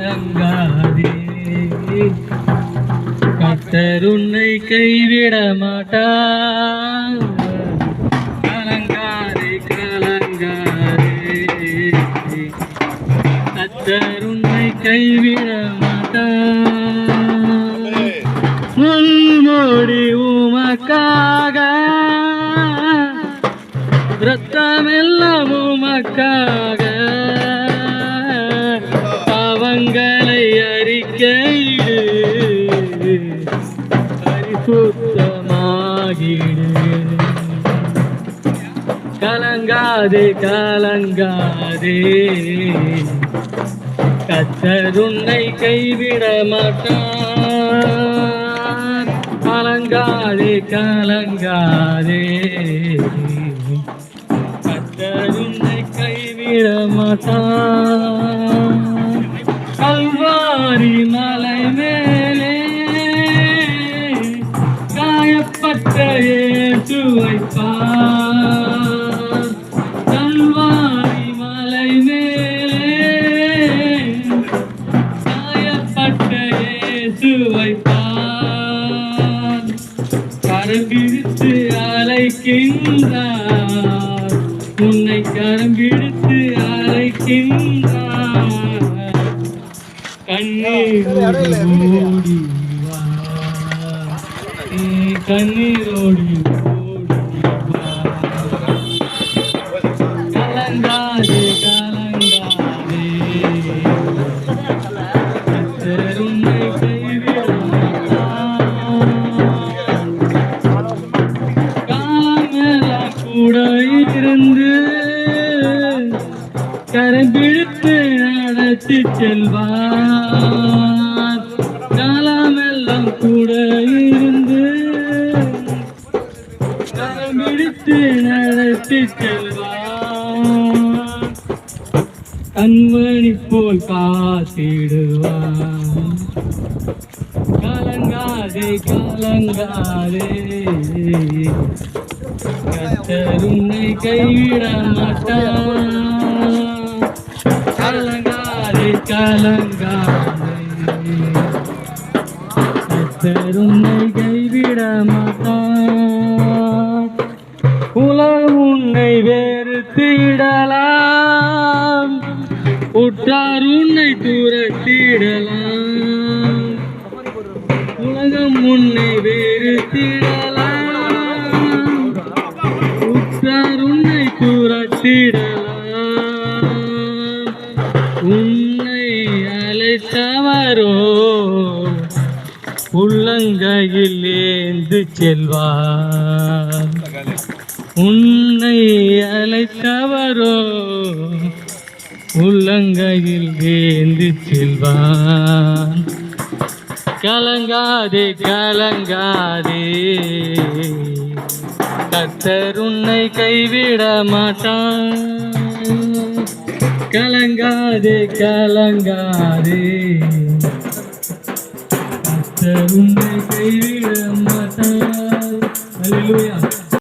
கலங்காதே. கத்தர் உன்னை கைவிட மாட்டார். கலங்காதே கலங்காதே. கத்தர் உன்னை கைவிட மாட்டார். முன்மோடி உமக்காக. ரத்தமெல்லாம் உமக்காக. கேடு பரிசுத்தமாகிடு கலங்காதே. கலங்காதே கத்தருன்னை கைவிட மாட்டார். கலங்காதே கலங்காதே. கத்தருன்னை கைவிட மாட்டார். மலை மேலே காயப்பட்ட ஏற்றுவை பார். மலை மேலே காயப்பட்ட இயேசுவை பார். கரம்பிடித்து அலைக்கின்றார் உன்னை கரம்பிடித்து பிடித்து ஓடி வா கண்ணீரோடி ஓடி கலங்காதே கலங்காதே காலமெல்லாம் கூட இருந்து அழைத்து செல்வார். காலமெல்லாம் கூட இருந்து கரம் பிடித்து நடத்தி செல்வார். கண்மணி போல் காத்திடுவார். கலங்காதே கலங்காதே. கத்தருன்னை கைவிட மாட்டான் கலங்காதே. கைவிட மாட்டார் உலகம் உன்னை வெறுத்திடலாம் உற்றார் உன்னை துரத்திடலாம். உலகம் உன்னை வெறுத்திடலாம். உற்றார் உன்னை துரத்திடலாம். உன்னை அழைத்தவரோ உள்ளங்கையில் ஏந்து செல்வார். உன்னை அழைத்தவரோ? உள்ளங்கையில் ஏந்து செல்வார். கலங்காதே கலங்காதே. கத்தர் உன்னை கைவிட மாட்டான் கலங்காதே கலங்காதே. கத்தர் உன்னை கைவிட மாட்டான் அல்லேலூயா